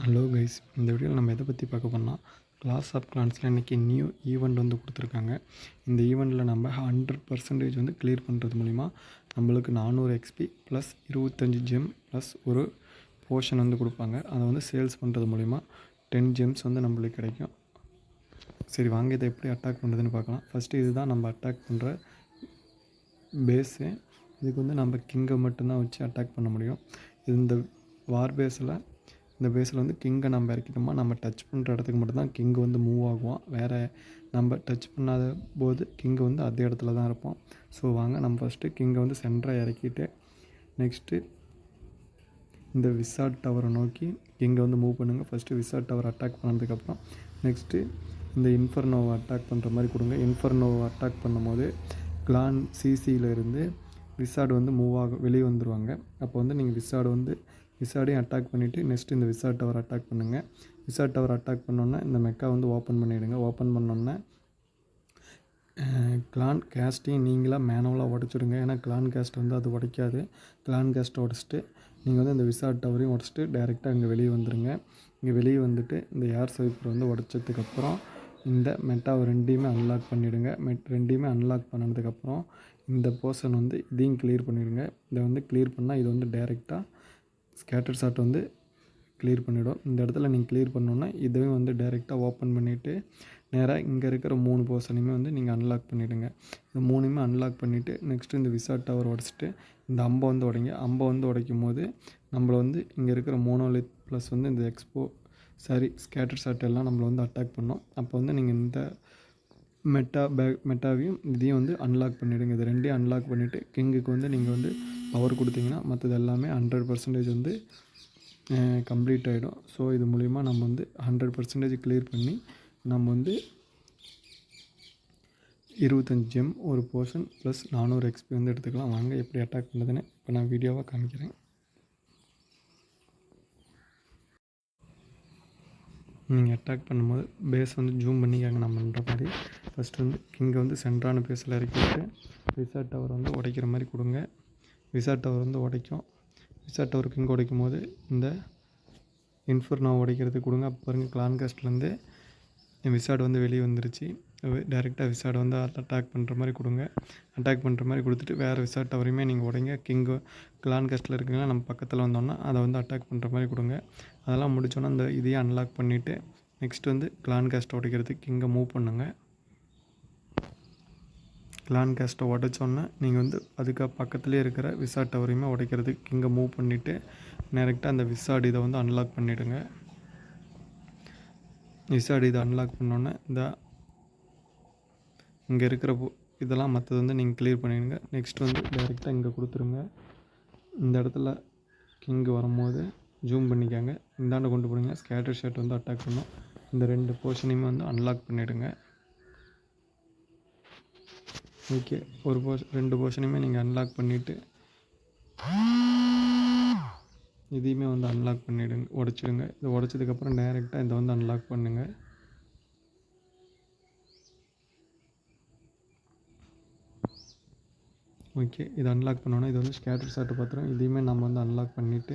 Hello guys இந்த வீடியோவில் நம்ம எதை பற்றி பார்க்க போனால் கிளாஸ் ஆஃப் கிளான்ஸில் இன்றைக்கி நியூ ஈவெண்ட் வந்து கொடுத்துருக்காங்க. இந்த ஈவெண்ட்டில் நம்ம ஹண்ட்ரட் பர்சன்டேஜ் வந்து கிளியர் பண்ணுறது மூலிமா நம்மளுக்கு நானூறு எக்ஸ்பி ப்ளஸ் இருபத்தஞ்சி ஜெம் ப்ளஸ் ஒரு போர்ஷன் வந்து கொடுப்பாங்க. அதை வந்து சேல்ஸ் பண்ணுறது மூலிமா டென் ஜெம்ஸ் வந்து நம்மளுக்கு கிடைக்கும். சரி வாங்க இதை எப்படி அட்டாக் பண்ணுறதுன்னு பார்க்கலாம். ஃபஸ்ட்டு இதுதான் நம்ம அட்டாக் பண்ணுற பேஸு இதுக்கு வந்து நம்ம கிங்கை மட்டும்தான் வச்சு அட்டாக் பண்ண முடியும். இந்த வார் பேஸில் இந்த பேஸில் வந்து கிங்கை நம்ம இறக்கிட்டோமா நம்ம டச் பண்ணுற இடத்துக்கு மட்டும்தான் கிங் வந்து மூவ் ஆகுவோம் வேறு நம்ம டச் பண்ணாத போது கிங்கு வந்து அதே இடத்துல தான் இருப்போம் ஸோ வாங்க நம்ம ஃபஸ்ட்டு கிங்கை வந்து சென்டராக இறக்கிட்டு நெக்ஸ்ட்டு இந்த விசாட் டவரை நோக்கி கிங்கை வந்து மூவ் பண்ணுங்கள் ஃபஸ்ட்டு விசாட் டவர் அட்டாக் பண்ணதுக்கப்புறம் நெக்ஸ்ட்டு இந்த இன்ஃபர்னோவை அட்டாக் பண்ணுற மாதிரி கொடுங்க. இன்ஃபர்னோவை அட்டாக் பண்ணும்போது கிளான் சிசியிலேருந்து விசாடு வந்து மூவ் ஆக வெளியே வந்துடுவாங்க அப்போ வந்து நீங்கள் விசாடு வந்து விசாடையும் அட்டாக் பண்ணிவிட்டு நெக்ஸ்ட்டு இந்த விசா டவர் அட்டாக் பண்ணுங்கள் விசா டவர் அட்டாக் பண்ணோன்னே இந்த மெக்கா வந்து ஓப்பன் பண்ணிவிடுங்க ஓப்பன் பண்ணோன்னே கிளான் கேஸ்ட்டையும் நீங்களாக மேனுவலாக உடச்சிடுங்க. ஏன்னா கிளான் கேஸ்ட் வந்து அது உடைக்காது. கிளான் கேஸ்ட்டை உடச்சிட்டு நீங்கள் வந்து இந்த விசா டவரையும் உடச்சிட்டு டேரெக்டாக இங்கே வெளியே வந்துடுங்க இங்கே வெளியே வந்துட்டு இந்த ஏர் ஸ்வைப்பர் வந்து உடச்சதுக்கப்புறம் இந்த மெட்டாவை ரெண்டையுமே அன்லாக் பண்ணிவிடுங்க மெட் ரெண்டையுமே அன்லாக் பண்ணதுக்கப்புறம் இந்த போர்ஷன் வந்து இதையும் கிளியர் பண்ணிவிடுங்க இதை வந்து கிளியர் பண்ணால் இது வந்து டேரெக்டாக ஸ்கேட்டர் ஷாட் வந்து கிளியர் பண்ணிவிடும் இந்த இடத்துல நீங்கள் கிளியர் பண்ணோன்னா இதுவே வந்து டைரெக்டாக ஓப்பன் பண்ணிவிட்டு நேராக இங்கே இருக்கிற மூணு போர்ஷனையுமே வந்து நீங்கள் அன்லாக் பண்ணிவிடுங்க இந்த மூணுமே அன்லாக் பண்ணிவிட்டு நெக்ஸ்ட்டு இந்த விசா டவர் உடச்சிட்டு இந்த அம்பை வந்து உடைங்க. அம்பை வந்து உடைக்கும் போது நம்மளை வந்து இங்கே இருக்கிற மோனோலித் ப்ளஸ் வந்து இந்த எக்ஸ்போ சாரி ஸ்கேட்டர் ஷாட் எல்லாம் நம்மளை வந்து அட்டாக் பண்ணோம். அப்போ வந்து நீங்கள் இந்த மெட்டா பேக் மெட்டாவையும் இதையும் வந்து அன்லாக் பண்ணிவிடுங்க இது ரெண்டையும் அன்லாக் பண்ணிவிட்டு கிங்குக்கு வந்து நீங்கள் வந்து பவர் கொடுத்தீங்கன்னா மற்றது எல்லாமே ஹண்ட்ரட் பர்சன்டேஜ் வந்து கம்ப்ளீட் ஆகிடும் ஸோ இது மூலிமா நம்ம வந்து ஹண்ட்ரட் பர்சன்டேஜ் கிளியர் பண்ணி நம்ம வந்து இருபத்தஞ்சி ஜெம் ஒரு போர்ஷன் ப்ளஸ் நானூறு எக்ஸ்பி வந்து எடுத்துக்கலாம். வாங்க எப்படி அட்டாக் பண்ணுறதுன்னு இப்போ நான் வீடியோவாக காமிக்கிறேன். நீங்கள் அட்டாக் பண்ணும்போது பேஸ் வந்து ஜூம் பண்ணிக்காங்க நம்ம பண்ணுற மாதிரி. ஃபஸ்ட்டு வந்து கிங்கை வந்து சென்ட்ரான பேஸில் இறக்கிட்டு விசா டவர் வந்து உடைக்கிற மாதிரி கொடுங்க. விசா டவர் வந்து உடைக்கும். விசா டவர் கிங் உடைக்கும் போது இந்த இன்ஃபர்னா உடைக்கிறதுக்கு கொடுங்க. அப்போ பாருங்கள் கிளான் காஸ்ட்லேருந்து விசாட் வந்து வெளியே வந்துருச்சு. டேரெக்டாக விசாடு வந்து அட்டாக் பண்ணுற மாதிரி கொடுங்க. அட்டாக் பண்ணுற மாதிரி கொடுத்துட்டு வேறு விசார்ட் டவரையுமே நீங்கள் உடைங்க. கிங்கு கிளான் கஸ்ட்டில் இருக்குங்களா நம்ம பக்கத்தில் வந்தோன்னா அதை வந்து அட்டாக் பண்ணுற மாதிரி கொடுங்க. அதெல்லாம் முடிச்சோன்னா அந்த இதையே அன்லாக் பண்ணிவிட்டு நெக்ஸ்ட் வந்து கிளான் கேஸ்ட்டை உடைக்கிறதுக்கு கிங்கை மூவ் பண்ணுங்கள் கிளான் கேஸ்ட்டை உடைச்சோன்னே நீங்கள் வந்து அதுக்கு பக்கத்துலேயே இருக்கிற விசார்ட் டவரையுமே உடைக்கிறதுக்கு கிங்கை மூவ் பண்ணிவிட்டு டேரெக்டாக அந்த விசாட் இதை வந்து அன்லாக் பண்ணிவிடுங்க விசாட் இதை அன்லாக் பண்ணோன்னே இந்த இங்கே இருக்கிற இதெல்லாம் மற்றது வந்து நீங்கள் கிளியர் பண்ணிடுங்க. நெக்ஸ்ட் வந்து டைரெக்டாக இங்கே கொடுத்துருங்க. இந்த இடத்துல கிங்கு வரும்போது ஜூம் பண்ணிக்காங்க. இந்தாண்ட கொண்டு போடுங்க. ஸ்கேட்டர் ஷர்ட் வந்து அட்டாக் பண்ணும். இந்த ரெண்டு போர்ஷனையுமே வந்து அன்லாக் பண்ணிவிடுங்க ஓகே ஒரு போர்ஷ் ரெண்டு போர்ஷனையுமே நீங்கள் அன்லாக் பண்ணிவிட்டு இதையுமே வந்து அன்லாக் பண்ணிவிடுங்க உடச்சிடுங்க. இது உடச்சதுக்கப்புறம் டைரெக்டாக இதை வந்து அன்லாக் பண்ணுங்கள் ஓகே இது அன்லாக் பண்ணோன்னா இது வந்து ஸ்கேட்டர் ஷாட்டு பார்த்துரும் இதையுமே நம்ம வந்து அன்லாக் பண்ணிவிட்டு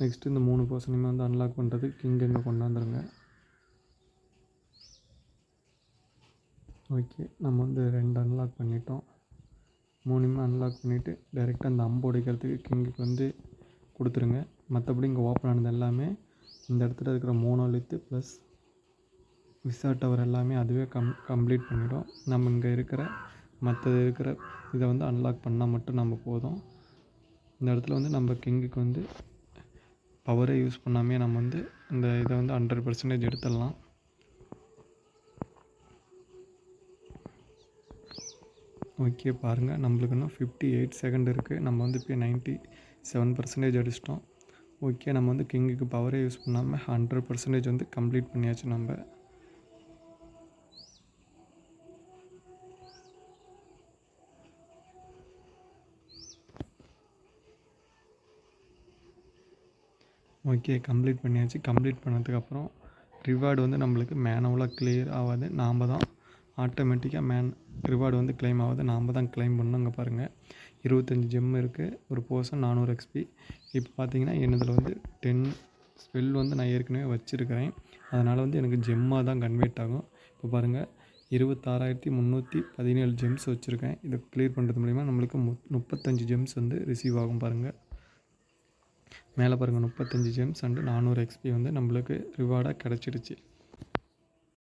நெக்ஸ்ட்டு இந்த மூணு பர்சனையுமே வந்து அன்லாக் பண்ணுறது கிங் இங்கே கொண்டாந்துருங்க. ஓகே நம்ம வந்து ரெண்டு அன்லாக் பண்ணிட்டோம். மூணுமே அன்லாக் பண்ணிவிட்டு டைரெக்டாக அந்த அம்பு உடைக்கிறதுக்கு கிங்குக்கு வந்து கொடுத்துருங்க. மற்றபடி இங்கே ஓப்பன் ஆனது எல்லாமே இந்த இடத்துல இருக்கிற மோனோலித்து ப்ளஸ் விசா டவர் எல்லாமே அதுவே கம் கம்ப்ளீட் பண்ணிவிடும் நம்ம இங்கே இருக்கிற மற்றது இருக்கிற இதை வந்து அன்லாக் பண்ணால் மட்டும் நம்ம போதும். இந்த இடத்துல வந்து நம்ம கிங்குக்கு வந்து பவரே யூஸ் பண்ணாமே நம்ம வந்து இந்த இதை வந்து ஹண்ட்ரட் பர்சன்டேஜ் எடுத்துடலாம். ஓகே பாருங்கள் நம்மளுக்கு இன்னும் ஃபிஃப்டி எயிட் செகண்ட் இருக்குது நம்ம வந்து இப்போ நைன்ட்டி செவன் பர்சன்டேஜ் அடிச்சிட்டோம். ஓகே நம்ம வந்து கிங்குக்கு பவரே யூஸ் பண்ணாமல் ஹண்ட்ரட் பர்சன்டேஜ் வந்து கம்ப்ளீட் பண்ணியாச்சு நம்ம. ஓகே கம்ப்ளீட் பண்ணியாச்சு. கம்ப்ளீட் பண்ணதுக்கப்புறம் ரிவார்டு வந்து நம்மளுக்கு மேனுவலாக கிளியர் ஆகாது. நாம் தான் ஆட்டோமேட்டிக்காக மேன் ரிவார்டு வந்து கிளைம் ஆகாது. நாம் தான் கிளைம் பண்ணோங்க பாருங்கள் இருபத்தஞ்சி ஜெம் இருக்குது ஒரு போர்ஷன் நானூறு எக்ஸ்பி இப்போ பார்த்தீங்கன்னா என்னதில் வந்து டென் ஸ்பெல் வந்து நான் ஏற்கனவே வச்சுருக்கிறேன். அதனால் வந்து எனக்கு ஜெம்மாக தான் கன்வெர்ட் ஆகும். இப்போ பாருங்கள் இருபத்தாறாயிரத்தி முந்நூற்றி பதினேழு ஜெம்ஸ் வச்சுருக்கேன் இதை கிளியர் பண்ணுறது மூலிமா நம்மளுக்கு மு முப்பத்தஞ்சு ஜெம்ஸ் வந்து ரிசீவ் ஆகும் பாருங்கள் மேலே பாருங்கள் முப்பத்தஞ்சு ஜெம்ஸ் அண்டு நானூறு எக்ஸ்பி வந்து நம்மளுக்கு ரிவார்டாக கிடச்சிருச்சு.